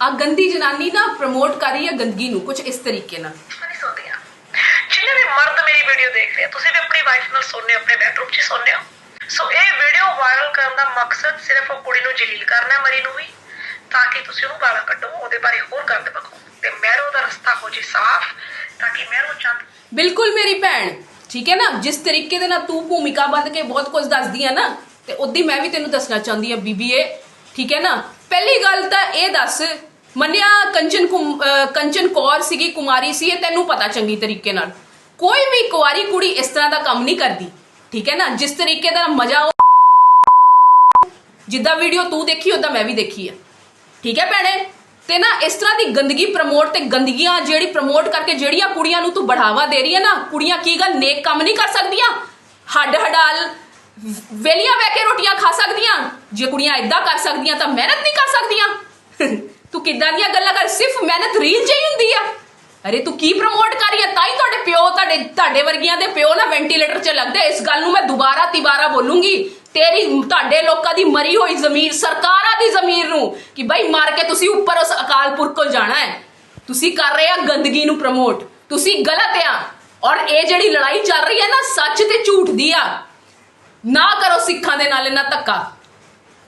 ਆ ਗੰਦੀ ਜਨਾਨੀ ਨਾ ਪ੍ਰਮੋਟ ਕਰ ਰਹੀ ਹੈ ਗੰਦਗੀ ਨੂੰ ਕੁਝ ਇਸ ਤਰੀਕੇ ਨਾਲ। ਜਿੰਨੇ ਵੀ ਮਰਦ ਮੇਰੀ ਵੀਡੀਓ ਦੇਖ ਰਹੇ ਆ ਤੁਸੀਂ ਵੀ ਆਪਣੀ ਵਾਈਫ ਨਾਲ ਹੋ ਆਪਣੇ ਬੈਡਰੂਮ 'ਚ ਸੌਂਦੇ ਹੋ। ਸੋ ਇਹ ਵੀਡੀਓ ਵਾਇਰਲ ਕਰਨ ਦਾ ਮਕਸਦ ਸਿਰਫ ਉਹ ਕੁੜੀ ਨੂੰ ਜਲੀਲ ਕਰਨਾ ਹੈ ਮਰੀ ਨੂੰ ਵੀ ਤਾਂ ਕਿ ਤੁਸੀਂ ਉਹਨੂੰ ਗਾਲਾਂ ਕੱਢੋ ਉਹਦੇ ਬਾਰੇ ਹੋਰ ਗੰਦ ਬਕੋ ਤੇ ਮਹਿਰੋ ਦਾ ਰਸਤਾ ਹੋ ਜੇ ਸਾਫ਼ ਤਾਂ ਕਿ ਮਹਿਰੋ ਚੰਦ ਬਿਲਕੁਲ ਮੇਰੀ ਭੈਣ ਠੀਕ ਹੈ ਨਾ? ਜਿਸ ਤਰੀਕੇ ਦੇ ਨਾਲ ਤੂੰ ਭੂਮਿਕਾ ਬੰਦ ਕੇ ਬਹੁਤ ਕੁਝ ਦੱਸਦੀ ਆ ਨਾ ਤੇ ਉਦੀ ਮੈਂ ਵੀ ਤੈਨੂੰ ਦੱਸਣਾ ਚਾਹੁੰਦੀ ਆ ਬੀਬੀਏ ਠੀਕ ਹੈ ਨਾ? ਪਹਿਲੀ ਗੱਲ ਤਾਂ ਇਹ ਦੱਸ, ਮੰਨਿਆ ਕੰਚਨ ਕੰਚਨ ਕੌਰ ਸੀਗੀ, ਕੁਮਾਰੀ ਸੀ, ਇਹ ਤੈਨੂੰ ਪਤਾ ਚੰਗੀ ਤਰੀਕੇ ਨਾਲ। ਕੋਈ ਵੀ ਕੁਆਰੀ ਕੁੜੀ ਇਸ ਤਰ੍ਹਾਂ ਦਾ ਕੰਮ ਨਹੀਂ ਕਰਦੀ, ਠੀਕ ਹੈ ਨਾ? ਜਿਸ ਤਰੀਕੇ ਦਾ ਮਜ਼ਾ ਉਹ ਜਿੱਦਾਂ ਵੀਡੀਓ ਤੂੰ ਦੇਖੀ ਉਦਾਂ ਮੈਂ ਵੀ ਦੇਖੀ ਆ। ਠੀਕ ਹੈ ਭੈਣੇ? ਤੇ ਨਾ ਇਸ ਤਰ੍ਹਾਂ ਦੀ ਗੰਦਗੀ ਪ੍ਰਮੋਟ ਤੇ ਗੰਦਗੀਆਂ ਜਿਹੜੀ ਪ੍ਰਮੋਟ ਕਰਕੇ ਜਿਹੜੀਆਂ ਕੁੜੀਆਂ ਨੂੰ ਤੂੰ ਬੜਾਵਾ ਦੇ ਰਹੀ ਹੈ ਨਾ, ਕੁੜੀਆਂ ਕੀ ਗੱਲ ਨੇਕ ਕੰਮ ਨਹੀਂ ਕਰ ਸਕਦੀਆਂ? ਹੱਡ ਹਡਾਲ ਵੇਲੀਆਂ ਬਹਿ ਕੇ ਰੋਟੀਆਂ ਖਾ ਸਕਦੀਆਂ। ਜੇ ਕੁੜੀਆਂ ਇਦਾਂ ਕਰ ਸਕਦੀਆਂ ਤਾਂ ਮਿਹਨਤ ਨਹੀਂ ਕਰ ਸਕਦੀਆਂ। ਤੂੰ ਕਿੱਦਾਂ ਦੀਆਂ ਗੱਲਾਂ ਕਰ? ਸਿਰਫ ਮਿਹਨਤ ਰੀਲ 'ਚ ਹੀ ਹੁੰਦੀ ਆ। ਅਰੇ ਤੂੰ ਕੀ ਪ੍ਰਮੋਟ ਕਰ ਰਹੀ ਹੈ ਤਾਂ ਹੀ ਤੁਹਾਡੇ ਪਿਓ, ਤੁਹਾਡੇ ਤੁਹਾਡੇ ਵਰਗੀਆਂ ਦੇ ਪਿਓ ਨਾ ਵੈਂਟੀਲੇਟਰ 'ਚ ਲੱਗਦੇ। ਇਸ ਗੱਲ ਨੂੰ ਮੈਂ ਦੁਬਾਰਾ ਤਿਬਾਰਾ ਬੋਲੂੰਗੀ। ਤੇਰੀ, ਤੁਹਾਡੇ ਲੋਕਾਂ ਦੀ ਮਰੀ ਹੋਈ ਜ਼ਮੀਰ, ਸਰਕਾਰਾਂ ਦੀ ਜ਼ਮੀਰ ਨੂੰ ਕਿ ਬਈ ਮਾਰ ਕੇ ਤੁਸੀਂ ਉੱਪਰ ਉਸ ਅਕਾਲ ਪੁਰਖ ਕੋਲ ਜਾਣਾ ਹੈ। ਤੁਸੀਂ ਕਰ ਰਹੇ ਆ ਗੰਦਗੀ ਨੂੰ ਪ੍ਰਮੋਟ ਤੁਸੀਂ ਗਲਤ ਆ। ਔਰ ਇਹ ਜਿਹੜੀ ਲੜਾਈ ਚੱਲ ਰਹੀ ਹੈ ਨਾ, ਸੱਚ ਤੇ ਝੂਠ ਦੀ ਆ। ਨਾ ਕਰੋ ਸਿੱਖਾਂ ਦੇ ਨਾਲ ਇਹਨਾਂ ਧੱਕਾ।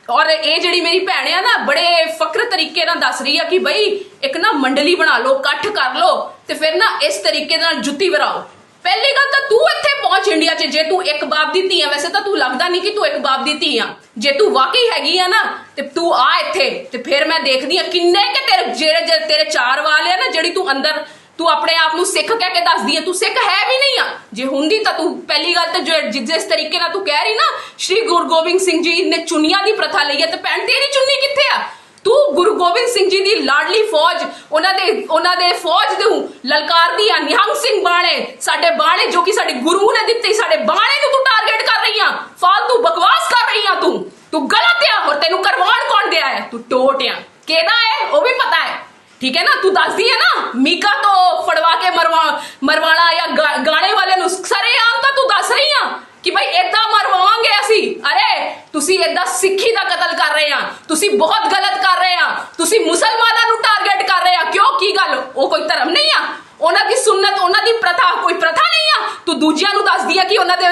ਔਰ ਇਹ ਜਿਹੜੀ ਮੇਰੀ ਭੈਣ ਆ ਨਾ, ਬੜੇ ਫਕਰ ਤਰੀਕੇ ਨਾਲ ਦੱਸ ਰਹੀ ਆ ਕਿ ਬਈ ਇੱਕ ਨਾ ਮੰਡਲੀ ਬਣਾ ਲਓ, ਇਕੱਠ ਕਰ ਲਓ ਤੇ ਫਿਰ ਨਾ ਇਸ ਤਰੀਕੇ ਨਾਲ ਜੁੱਤੀ ਵਰਾਓ। ਪਹਿਲੀ ਗੱਲ ਤਾਂ ਤੂੰ ਇੱਥੇ ਪਹੁੰਚ ਇੰਡੀਆ 'ਚ, ਜੇ ਤੂੰ ਇੱਕ ਬਾਪ ਦੀ ਧੀ ਆ, ਵੈਸੇ ਤਾਂ ਤੂੰ ਲੱਗਦਾ ਨਹੀਂ ਕਿ ਤੂੰ ਇੱਕ ਬਾਪ ਦੀ ਧੀ ਆ। ਜੇ ਤੂੰ ਵਾਕਈ ਹੈਗੀ ਆ ਨਾ, ਤੇ ਤੂੰ ਆ ਇੱਥੇ ਤੇ ਫਿਰ ਮੈਂ ਦੇਖਦੀ ਆ ਕਿੰਨੇ ਕਿ ਤੇਰੇ ਜਿਹੜੇ ਤੇਰੇ ਚਾਰ ਵਾਲ ਆ ਨਾ, ਜਿਹੜੀ ਤੂੰ ਅੰਦਰ ਤੂੰ ਆਪਣੇ ਆਪ ਨੂੰ ਸਿੱਖ ਕਹਿ ਕੇ ਦੱਸਦੀ ਹੈ ਤੂੰ ਸਿੱਖ ਹੈ ਵੀ ਨਹੀਂ ਆ। ਜੇ ਹੁੰਦੀ ਤਾਂ ਤੂੰ ਪਹਿਲੀ ਗੱਲ ਤਾਂ ਜੋ ਜਿਸ ਤਰੀਕੇ ਨਾਲ ਤੂੰ ਕਹਿ ਰਹੀ ਨਾ, ਸ਼੍ਰੀ ਗੁਰੂ ਗੋਬਿੰਦ ਸਿੰਘ ਜੀ ਨੇ ਚੁੰਨੀਆਂ ਦੀ ਪ੍ਰਥਾ ਲਈ ਹੈ, ਤੇ ਭੈਣ ਤੇਰੀ ਚੁੰਨੀ ਕਿੱਥੇ ਆ? ਤੂੰ ਗੁਰੂ ਗੋਬਿੰਦ ਸਿੰਘ ਜੀ ਦੀ ਲਾਡਲੀ ਫੌਜ, ਉਹਨਾਂ ਦੇ ਉਹਨਾਂ ਦੇ ਫੌਜ ਦੇ ਲਲਕਾਰਦੀ ਆ, ਨਿਹੰਗ ਸਿੰਘ ਬਾਣੇ, ਸਾਡੇ ਬਾਣੇ ਜੋ ਕਿ ਸਾਡੇ ਗੁਰੂ ਨੇ ਦਿੱਤੇ, ਸਾਡੇ ਬਾਣੇ ਨੂੰ ਤੂੰ ਟਾਰਗੇਟ ਕਰ ਰਹੀ ਆ, ਫਾਲਤੂ ਬਕਵਾਸ ਕਰ ਰਹੀ ਆ ਤੂੰ। ਤੂੰ ਗਲਤ ਆ, ਹੋਰ ਤੈਨੂੰ ਕਰਵਾਉਣ ਕੌਣ ਦਿਆ ਹੈ? ਤੂੰ ਟੋਟ ਆ। ਕਿਹਦਾ ਹੈ? ਉਹ ਵੀ ਪਤਾ ਹੈ। ਠੀਕ ਹੈ ਨਾ? ਤੂੰ ਦੱਸਦੀ ਹੈ ਨਾ? ਮੀਕਾ ਤੋਂ ਫੜਵਾ ਕੇ ਮਰਵਾ ਮਰਵਾਣਾ ਜਾਂ ਗਾਣੇ ਵਾਲੇ ਨੂੰ ਸਾਰੇ ਆਮ ਤਾਂ ਤੂੰ ਦੱਸ ਰਹੀ ਆ ਕਿ ਭਾਈ ਏਦਾਂ ਮਰਵਾਵਾਂਗੇ ਅਸੀਂ। ਅਰੇ, ਤੁਸੀਂ ਏਦਾਂ ਸਿੱਖੀ ਦਾ ਕਤਲ ਕਰ ਰਹੇ ਆ। ਤੁਸੀਂ ਬਹੁਤ ਗਲਤ ਕਰ ਰਹੇ ਆ। ਤੁਸੀਂ ਮੁਸਲਮਾਨਾਂ ਨੂੰ ਟਾਰਗੇਟ ਕਰ ਰਹੇ ਆ। ਕਿਉਂ? ਕੀ ਗੱਲ? ਉਹ ਕੋਈ ਧਰਮ ਨਹੀਂ ਆ। ਉਹਨਾਂ ਦੀ ਸੁਨਨਤ ਉਹਨਾਂ ਦੀ ਪ੍ਰਥਾ, ਕੋਈ ਪ੍ਰਥਾ ਨਹੀਂ ਆ। ਤੂੰ ਦੂਜਿਆਂ ਨੂੰ ਦੱਸਦੀ ਆ ਕਿ ਉਹਨਾਂ ਦੇ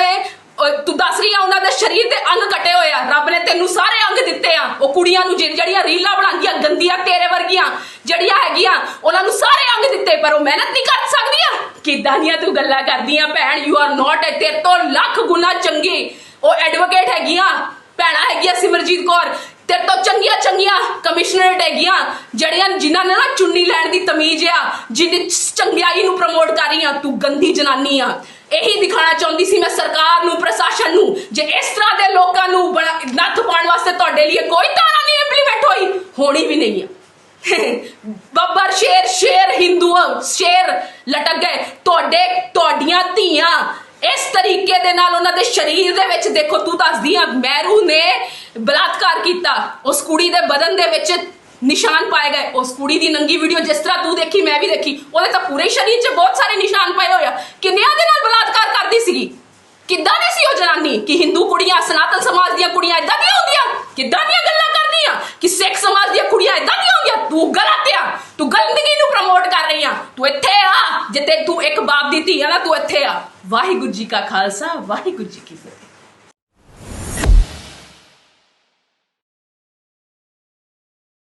ਤੂੰ ਦੱਸ ਰਹੀ ਆ, ਉਹਨਾਂ ਦੇ ਸਰੀਰ ਦੇ ਅੰਗ ਕੱਟੇ ਹੋਏ ਆ। ਰੱਬ ਨੇ ਤੈਨੂੰ ਸਾਰੇ ਅੰਗ ਦਿੱਤੇ ਆ। ਉਹ ਕੁੜੀਆਂ ਨੂੰ ਜਿਹੜੀ- ਜਿਹੜੀਆਂ ਰੀਲਾਂ ਬਣਾਉਂਦੀਆਂ ਜਿਹੜੀਆਂ ਹੈਗੀਆਂ, ਉਹਨਾਂ ਨੂੰ ਸਾਰੇ ਅੰਗ ਦਿੱਤੇ, ਪਰ ਉਹ ਮਿਹਨਤ ਨਹੀਂ ਕਰ ਸਕਦੀਆਂ। ਕਿੱਦਾਂ ਦੀਆਂ ਤੂੰ ਗੱਲਾਂ ਕਰਦੀਆਂ ਭੈਣ? ਯੂ ਆਰ ਨਾਟ ਤੇਰੇ ਤੋਂ ਲੱਖ ਗੁਣਾ ਚੰਗੀ। ਉਹ ਐਡਵੋਕੇਟ ਹੈਗੀਆਂ, ਭੈਣਾਂ ਹੈਗੀਆਂ ਸਿਮਰਜੀਤ ਕੌਰ। ਤੇਰੇ ਤੋਂ ਚੰਗੀਆਂ ਚੰਗੀਆਂ ਕਮਿਸ਼ਨਰੇਟ ਹੈਗੀਆਂ, ਜਿਹੜੀਆਂ ਜਿਨ੍ਹਾਂ ਨੇ ਨਾ ਚੁੰਨੀ ਲੈਣ ਦੀ ਤਮੀਜ਼ ਆ, ਜਿਹਦੀ ਚੰਗਿਆਈ ਨੂੰ ਪ੍ਰਮੋਟ ਕਰ ਰਹੀ ਆ ਤੂੰ ਗੰਦੀ ਜਨਾਨੀ ਆ। ਇਹੀ ਦਿਖਾਣਾ ਚਾਹੁੰਦੀ ਸੀ ਮੈਂ ਸਰਕਾਰ ਨੂੰ, ਪ੍ਰਸ਼ਾਸਨ ਨੂੰ, ਜੇ ਇਸ ਤਰ੍ਹਾਂ ਦੇ ਲੋਕਾਂ ਨੂੰ ਬੜਾ ਨੱਥ ਪਾਉਣ ਵਾਸਤੇ ਤੁਹਾਡੇ ਲਈ ਕੋਈ ਧਾਰਾ ਨਹੀਂ ਇੰਪਲੀਮੈਂਟ ਹੋਈ, ਹੋਣੀ ਵੀ ਨਹੀਂ ਆ। ਬੱਬਰ ਸ਼ੇਰ ਸ਼ੇਰ ਹਿੰਦੂ ਸ਼ੇਰ ਲਟਕ ਗਏ ਤੁਹਾਡੇ ਤੁਹਾਡੀਆਂ ਧੀਆਂ ਇਸ ਤਰੀਕੇ ਦੇ ਨਾਲ ਉਹਨਾਂ ਦੇ ਸਰੀਰ ਦੇ ਵਿੱਚ ਦੇਖੋ ਤੂੰ ਦੱਸਦੀ ਆ ਮਹਿਰੂ ਨੇ ਬਲਾਤਕਾਰ ਕੀਤਾ ਉਸ ਕੁੜੀ ਦੇ ਬਦਨ ਦੇ ਵਿੱਚ ਨਿਸ਼ਾਨ ਪਾਏ ਗਏ ਉਸ ਕੁੜੀ ਦੀ ਨੰਗੀ ਵੀਡੀਓ ਜਿਸ ਤਰ੍ਹਾਂ ਤੂੰ ਦੇਖੀ ਮੈਂ ਵੀ ਦੇਖੀ ਉਹਦੇ ਤਾਂ ਪੂਰੇ ਸਰੀਰ 'ਚ ਬਹੁਤ ਸਾਰੇ ਨਿਸ਼ਾਨ ਪਏ ਹੋਏ ਆ ਕਿੰਨਿਆਂ ਦੇ ਨਾਲ ਬਲਾਤਕਾਰ ਕਰਦੀ ਸੀਗੀ ਕਿੱਦਾਂ ਦੀ ਸੀ ਉਹ ਜਨਾਨੀ ਕਿ ਹਿੰਦੂ ਕੁੜੀਆਂ ਸਨਾਤਨ ਸਮਾਜ ਦੀਆਂ ਕੁੜੀਆਂ ਇਦਾਂ ਦੀਆਂ ਹੁੰਦੀਆਂ ਕਿੱਦਾਂ ਦੀਆਂ ਗੱਲਾਂ ਕਰਦੀਆਂ ਕਿ ਸਿੱਖ ਸਮਾਜ ਦੀਆਂ ਕੁੜੀਆਂ ਇਦਾਂ ਦੀਆਂ ਹੁੰਦੀਆਂ ਤੂੰ ਗਲਤ ਆ ਤੂੰ ਗੰਦਗੀ ਨੂੰ ਪ੍ਰਮੋਟ ਕਰ ਰਹੀ ਆ। ਤੂੰ ਇੱਥੇ ਆ। ਜਿੱਤੇ ਤੂੰ ਇੱਕ ਬਾਪ ਦੀ ਧੀ ਆ ਨਾ, ਤੂੰ ਇੱਥੇ ਆ। ਵਾਹਿਗੁਰੂ ਜੀ ਕਾ ਖਾਲਸਾ, ਵਾਹਿਗੁਰੂ ਜੀ ਕੀ ਫਤਿਹ।